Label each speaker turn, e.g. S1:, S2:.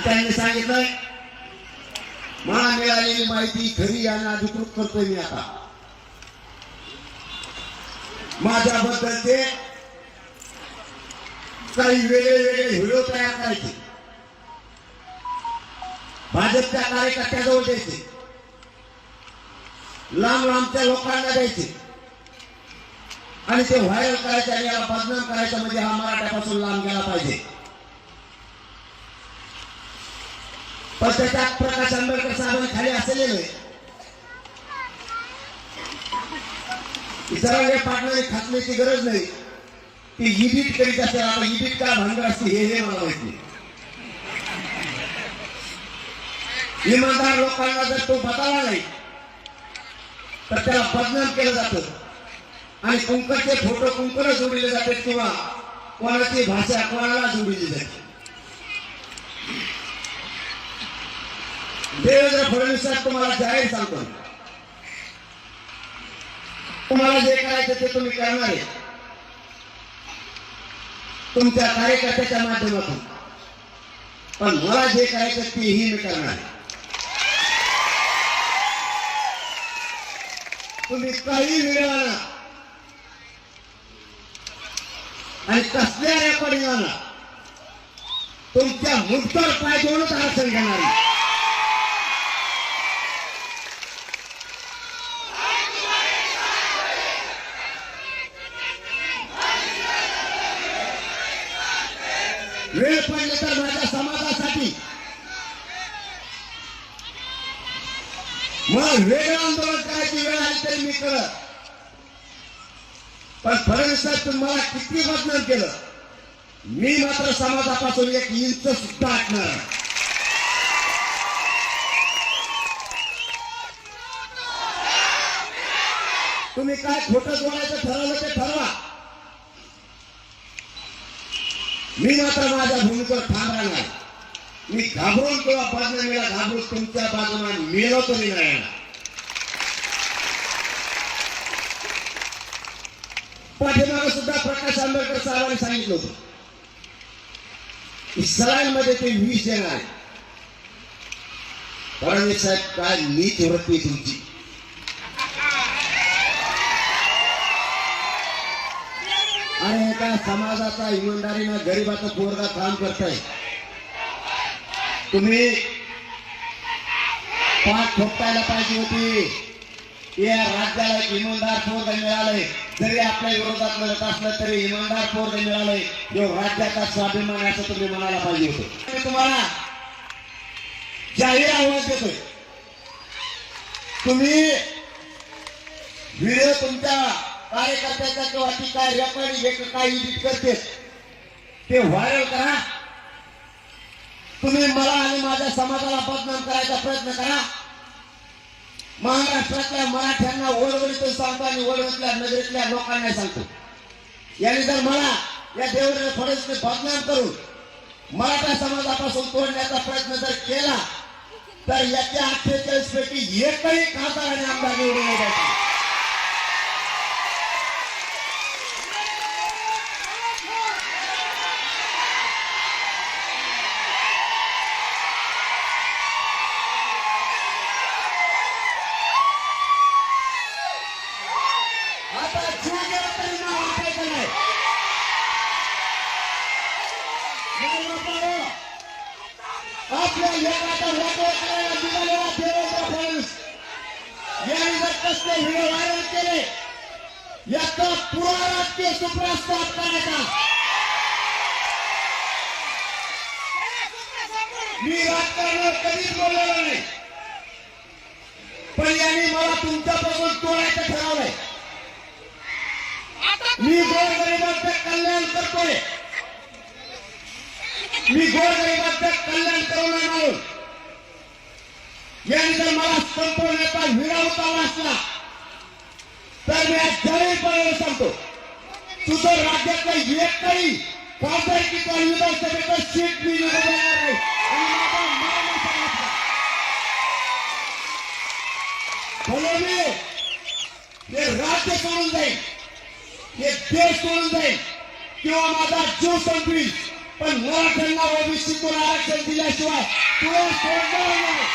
S1: आणि त्यांनी सांगितलंय. मला मिळालेली माहिती खरी यांना अधिकृत करतोय मी आता. माझ्याबद्दल ते काही वेगळे वेगळे व्हिडिओ तयार करायचे. भाजपच्या कार्यकर्त्याजवळ द्यायचे. लांब लांबच्या लोकांना द्यायचे. आणि ते व्हायरल करायचे आणि याला बदनाम करायचं म्हणजे हा मराठ्यापासून लांब गेला पाहिजे. पण त्याच्यात प्रकाश आंबेडकर साहेबांनी खाली असलेलं आहे जरा पाटणाने खातण्याची गरज नाही. ती इडिट करीत असेल आता इडिट का भांडर असते हे हे मला माहिती इमानदार लोकांना जर तो बताला नाही तर त्याला बदनाम केलं जातं. आणि कुंकचे फोटो कुंकर जोडले जातात किंवा कोणाची भाषा कोणाला जोडली जाते. देवेंद्र फडणवीस साहेब तुम्हाला जाहीर सांगतो तुम्हाला जे करायचं ते तुम्ही करणार आहे. तुमच्या कार्यकर्त्याच्या माध्यमातून. पण मला जे करायचं तेही मी करणार तुम्ही काही मिळवा आणि कसल्या रेकॉर्डिंग तुमच्या मुद्दार पाय देऊनच आरक्षण घेणार वेळ पडले तर माझ्या समाजासाठी. मग वेगळं आंदोलन करायची वेळ आली तरी मी करत. पण फडणवीस साहेब तुम्हाला किती बदनाम केलं? मी मात्र समाजापासून एक इंच सुद्धा हटणार तुम्ही काय खोटं बोलायचं मी मात्र माझ्या भूमिकेवर ठाम राहणार मी घाबरून किंवा बदनामीला घाबरून तुमच्या बाजूला मिळव तरी नाही येणार. पाठीमागे सुद्धा प्रकाश आंबेडकर साहेबांनी सांगितलं होतं की सरांमध्ये ते विष येणार आहे. फडणवीस साहेब काय नीच वृत्ती तुमची आणि एका समाजाचा इमानदारीनं गरीबाचा पोरगा काम करताय. तुम्ही पाठ ठोकायला पाहिजे होती. या राज्याला एक इमानदार पोरग मिळालंय. जरी आपल्या विरोधात लढत असलं तरी इमानदार पोरग मिळालंय. जो राज्याचा स्वाभिमान असं तुम्ही म्हणायला पाहिजे होतं. मी तुम्हाला जाहीर आवाज देतोय. तुम्ही व्हिडिओ तुमच्या कार्यकर्त्याचा किंवा ती काय रेकॉर्डिंग एक काय इडिट करते? ते व्हायरल करा. तुम्ही मला आणि माझ्या समाजाला बदनाम करायचा प्रयत्न करा. महाराष्ट्रातल्या मराठ्यांना ओळवळीतून सांगतो आणि ओळवळीतल्या नगरीतल्या लोकांना सांगतो. यांनी जर मला या देवेंद्र थोडेच बदनाम करून मराठा समाजापासून तोडण्याचा प्रयत्न जर केला तर याच्या अठ्ठेचाळीस पैकी एकही खासदार आणि आमदार निवडून नाही द्यायचा. आता जीव गेला तरी नाव ऐकायचं नाही नाही बापाओ, आपल्या देवेंद्र फडणवीस यांनी कसले व्हिडिओ व्हायरल केले? याचा पुरा राजकीय सुप्रस्ताव करायचा. मी राजकारणावर कधीच बोललेलो नाही. पण यांनी मला तुमच्यापासून तोडायचं ठरवलंय. मी गोरगरिबांचं कल्याण करतोय. मी गोरगरिबांचं कल्याण करून म्हणून यांचा मला संपवण्याचा विरोध आला असला तर मी आज जाहीरपणे सांगतो. तुझं राज्यातलं एक तरी खासदार किंवा विधानसभेचं सीट मी निवडणार नाही आणि माझा मरण सांगितलं. मी हे राज्य सोडून जाईल हे देश सोडून जाईल किंवा माझा जीव संपवी पण मराठ्यांना ओबीसीतून आरक्षण दिल्याशिवाय तुला सोडणार नाही.